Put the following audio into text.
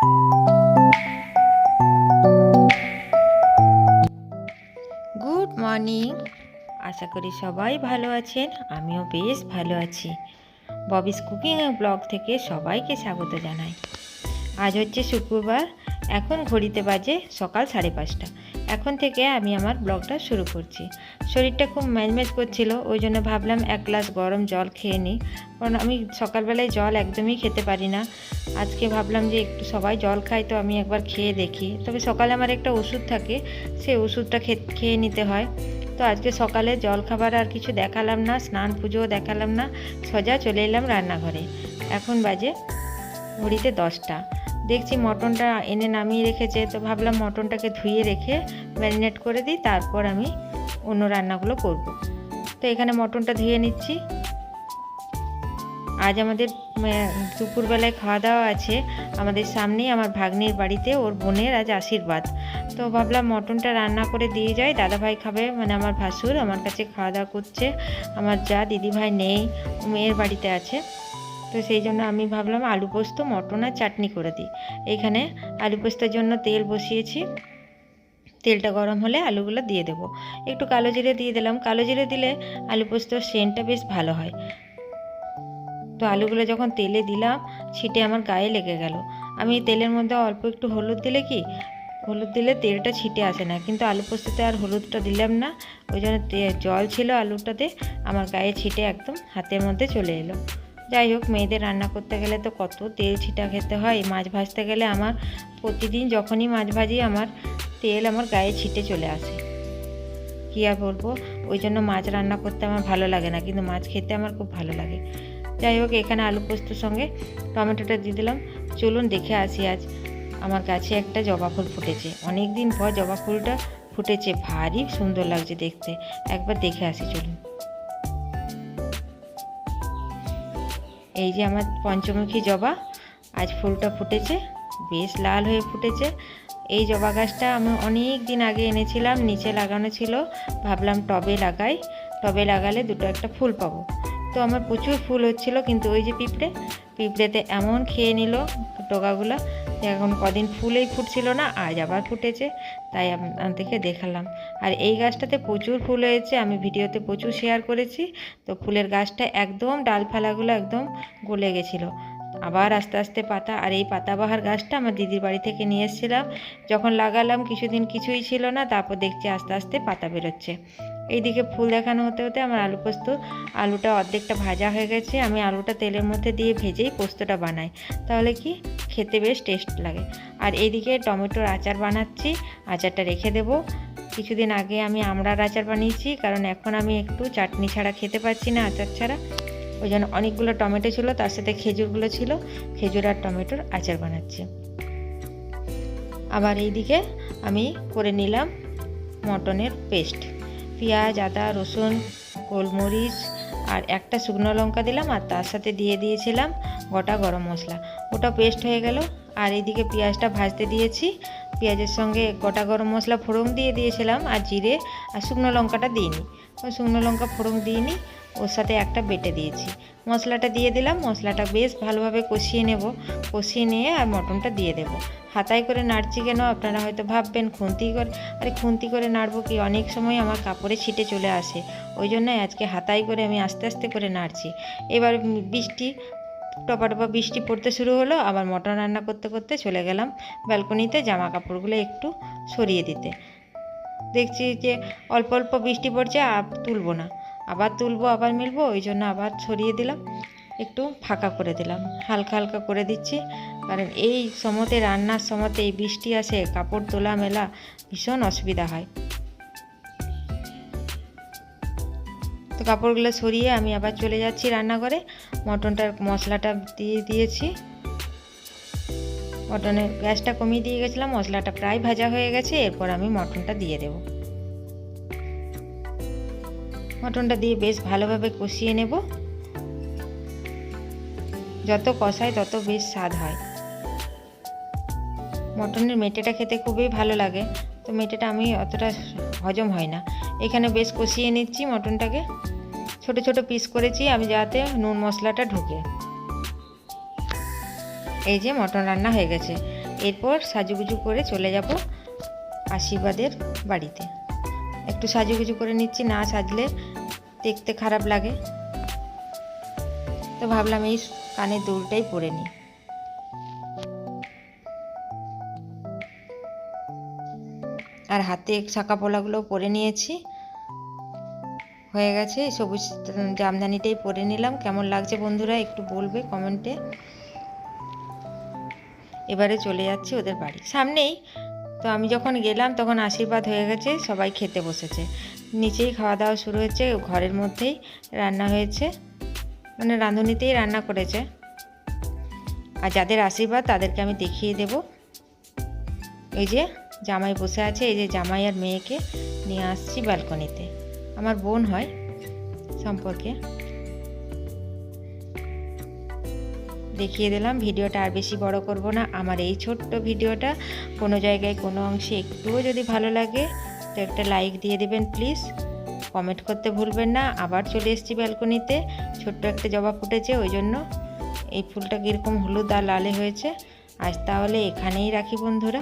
Good morning আশা করি সবাই ভালো আছেন। আমিও বেশ ভালো আছি। ববিস কুকিং ব্লগ থেকে সবাইকে স্বাগত জানাই। আজ হচ্ছে শুক্রবার এখন ঘড়িতে বাজে সকাল সাড়ে পাঁচটা। এখন থেকে আমি আমার ব্লগটা শুরু করছি। শরীরটা খুব ম্যাজম্যাজ করছিল, ওই জন্য ভাবলাম এক গ্লাস গরম জল খেয়ে নিই। কারণ আমি সকালবেলায় জল একদমই খেতে পারি না। আজকে ভাবলাম যে একটু সবাই জল খায় তো আমি একবার খেয়ে দেখি। তবে সকালে আমার একটা ওষুধ থাকে, সেই ওষুধটা খেয়ে নিতে হয়। তো আজকে সকালে জল খাবার আর কিছু দেখালাম না, স্নান পুজোও দেখালাম না, সোজা চলে এলাম রান্নাঘরে। এখন বাজে ঘড়িতে দশটা। দেখছি মটনটা এনে নামিয়ে রেখেছে, তো ভাবলাম মটনটাকে ধুয়ে রেখে ম্যারিনেট করে দিই, তারপর আমি অন্য রান্নাগুলো করব। তো এখানে মটনটা ধুয়ে নিচ্ছি। আজ আমাদের দুপুরবেলায় খাওয়া দাওয়া আছে, আমাদের সামনেই আমার ভাগ্নির বাড়িতে, ওর বোনের আজ আশীর্বাদ। তো ভাবলাম মটনটা রান্না করে দিয়ে যাই, দাদাভাই খাবে মানে আমার ভাসুর, আমার কাছে খাওয়া দাওয়া করছে, আমার যা দিদিভাই নেই, মেয়ের বাড়িতে আছে। তো সেই জন্য আমি ভাবলাম আলু পোস্ত, মটন আর চাটনি করে দিই। এখানে আলু পোস্তের জন্য তেল বসিয়েছি। তেলটা গরম হলে আলুগুলো দিয়ে দেবো। একটু কালো জিরে দিয়ে দিলাম। কালো জিরে দিলে আলু পোস্তর সেন্টটা বেশ ভালো হয়। তো আলুগুলো যখন তেলে দিলাম, ছিটে আমার গায়ে লেগে গেল। আমি তেলের মধ্যে অল্প একটু হলুদ দিলে কি, হলুদ দিলে তেলটা ছিটে আসে না। কিন্তু আলু পোস্ততে আর হলুদটা দিলাম না। ওই জন্য জল ছিল আলুটাতে। আমার গায়ে ছিটে একদম হাতের মধ্যে চলে এলো। যাই হোক, মেয়েদের রান্না করতে গেলে তো কত তেল ছিটা খেতে হয়। মাছ ভাজতে গেলে আমার প্রতিদিন যখনই মাছ ভাজি, আমার তেল আমার গায়ে ছিটে চলে আসে। কী আর বলব? ওই জন্য মাছ রান্না করতে আমার ভালো লাগে না, কিন্তু মাছ খেতে আমার খুব ভালো লাগে। যাই হোক, এখানে আলু পোস্তর সঙ্গে টমেটোটা দিয়ে দিলাম। চলুন দেখে আসি আজ আমার গাছে একটা জবা ফুল ফুটেছে। অনেক দিন পর জবা ফুলটা ফুটেছে, ভারী সুন্দর লাগছে দেখতে। একবার দেখে আসি, চলুন। এই যে আমার পঞ্চমুখী জবা, আজ ফুলটা ফুটেছে, বেশ লাল হয়ে ফুটেছে। এই জবা গাছটা আমি অনেক দিন আগে এনেছিলাম, নিচে লাগানো ছিল, ভাবলাম টবে লাগাই। টবে লাগালে দুটো একটা ফুল পাবো। তো আমার প্রচুর ফুল হচ্ছিল, কিন্তু ওই যে পিঁপড়ে, পিঁপড়েতে এমন খেয়ে নিল ডগাগুলো এখন কদিন ফুলেই ফুটছিল না, আজ আবার ফুটেছে, তাই থেকে দেখালাম। আর এই গাছটাতে প্রচুর ফুল হয়েছে, আমি ভিডিওতে প্রচুর শেয়ার করেছি, তো ফুলের গাছটা একদম ডালফালাগুলো একদম গলে গেছিল। আবার আস্তে আস্তে পাতা, আর এই পাতাবাহার গাছটা আমার দিদির বাড়ি থেকে নিয়ে এসেছিলাম, যখন লাগালাম কিছুদিন কিছুই ছিল না, তারপর দেখছি আস্তে আস্তে পাতা বেরোচ্ছে। এইদিকে ফুল দেখানো হতে হতে আমার আলু পোস্ত, আলুটা অর্ধেকটা ভাজা হয়ে গেছে। আমি আলুটা তেলের মধ্যে দিয়ে ভেজেই পোস্তটা বানাই। তাহলে কি? খেতে বেশ টেস্ট লাগে। আর এইদিকে টমেটোর আচার বানাচ্ছি, আচারটা রেখে দেবো। কিছুদিন আগে আমি আমড়ার আচার বানিয়েছি, কারণ এখন আমি একটু চাটনি ছাড়া খেতে পারছি না আচার ছাড়া। ওই জন্য অনেকগুলো টমেটো ছিল, তার সাথে খেজুরগুলো ছিল। খেজুর আর টমেটোর আচার বানাচ্ছি। আবার এইদিকে আমি করে নিলাম মটনের পেস্ট। পেঁয়াজ, আদা, রসুন, গোলমরিচ আর একটা শুকনো লঙ্কা দিলাম আর তার সাথে দিয়ে দিয়েছিলাম গোটা গরম মশলা। ওটা পেস্ট হয়ে গেল আর এইদিকে পেঁয়াজটা ভাজতে দিয়েছি। পেঁয়াজের সঙ্গে গোটা গরম মশলা ফোড়ন দিয়ে দিয়েছিলাম আর জিরে আর শুকনো লঙ্কাটা দিইনি। শুকনো লঙ্কা ফোড়ন দিইনি ওর সাথে একটা বেটে দিয়েছি। মশলাটা দিয়ে দিলাম, মশলাটা বেশ ভালোভাবে কষিয়ে নেব। কষিয়ে নিয়ে আর মটনটা দিয়ে দেবো। হাতায় করে নাড়ছি কেন আপনারা হয়তো ভাববেন, খুন্তি করে, আরে খুন্তি করে নাড়বো কি? অনেক সময় আমার কাপড়ে ছিটে চলে আসে। ওই জন্যই আজকে হাতায় করে আমি আস্তে আস্তে করে নাড়ছি। এবার বৃষ্টি, টপা টপা বৃষ্টি পড়তে শুরু হলো। আবার মটন রান্না করতে করতে চলে গেলাম ব্যালকনিতে জামা কাপড়গুলো একটু সরিয়ে দিতে। দেখছি যে অল্প অল্প বৃষ্টি পড়ছে, আর তুলবো না। আবার তুলবো, আবার মিলবো, ওই জন্য আবার ছড়িয়ে দিলাম। একটু ফাঁকা করে দিলাম। হালকা হালকা করে দিচ্ছি। কারণ এই সময়তে রান্নার সময়তে এই বৃষ্টি আসে, কাপড় তোলা মেলা ভীষণ অসুবিধা হয়। তো কাপড়গুলো সরিয়ে আমি আবার চলে যাচ্ছি রান্নাঘরে। মটনটার মশলাটা দিয়ে দিয়েছি। মটনের গ্যাসটা কমিয়ে দিয়ে গেছিলাম, মশলাটা প্রায় ভাজা হয়ে গেছে, এরপর আমি মটনটা দিয়ে দেব। মটনটা দিয়ে বেশ ভালোভাবে কষিয়ে নেব। যত কষায় তত বেশ স্বাদ হয়। মটনের মেটেটা খেতে খুবই ভালো লাগে, তো মেটেটা আমি অতটা হজম হয় না। এখানে বেশ কষিয়ে নিচ্ছি মটনটাকে। ছোট ছোট পিস করেছি আমি যাতে নুন মশলাটা ঢুকে। এই যে মটন রান্না হয়ে গেছে। এরপর সাজুগুজু করে চলে যাব আশীর্বাদের বাড়িতে। একটু সাজুগুজু করে নিচ্ছি, না সাজলে দেখতে খারাপ লাগে। তো ভাবলাম এই কানের দুলটাই পরে নিই। আর হাতে শাঁকা পোলাগুলো পরে নিয়েছি। হয়ে গেছে সবুজ জামদানিটাই পরে নিলাম। কেমন লাগছে বন্ধুরা একটু বলবে কমেন্টে। এবারে চলে যাচ্ছি ওদের বাড়ি। সামনেই তো আমি যখন গেলাম, তখন আশীর্বাদ হয়ে গেছে, সবাই খেতে বসেছে। নিচেই খাওয়া দাওয়া শুরু হয়েছে, ঘরের মধ্যেই রান্না হয়েছে। মানে রাঁধুনিতেই রান্না করেছে। আর যাদের আশীর্বাদ, তাদেরকে আমি দেখিয়ে দেব। এই যে জামাই বসে আছে, এই যে জামাই আর মেয়েকে নিয়ে আসছি ব্যালকনিতে। আমার বোন হয় সম্পর্কে। দেখিয়ে দিলাম, ভিডিওটা আর বেশি বড় করব না। আমার এই ছোট্ট ভিডিওটা কোনো জায়গায়, কোনো অংশে একটুও যদি ভালো লাগে, তো একটা লাইক দিয়ে দেবেন প্লিজ। কমেন্ট করতে ভুলবেন না। আবার চলে এসেছি ব্যালকনিতে, ছোট্ট একটা জবা ফুটেছে, ওই জন্য এই ফুলটা কীরকম হলুদ আর লালে হয়েছে। আজ তাহলে এখানেই রাখি বন্ধুরা।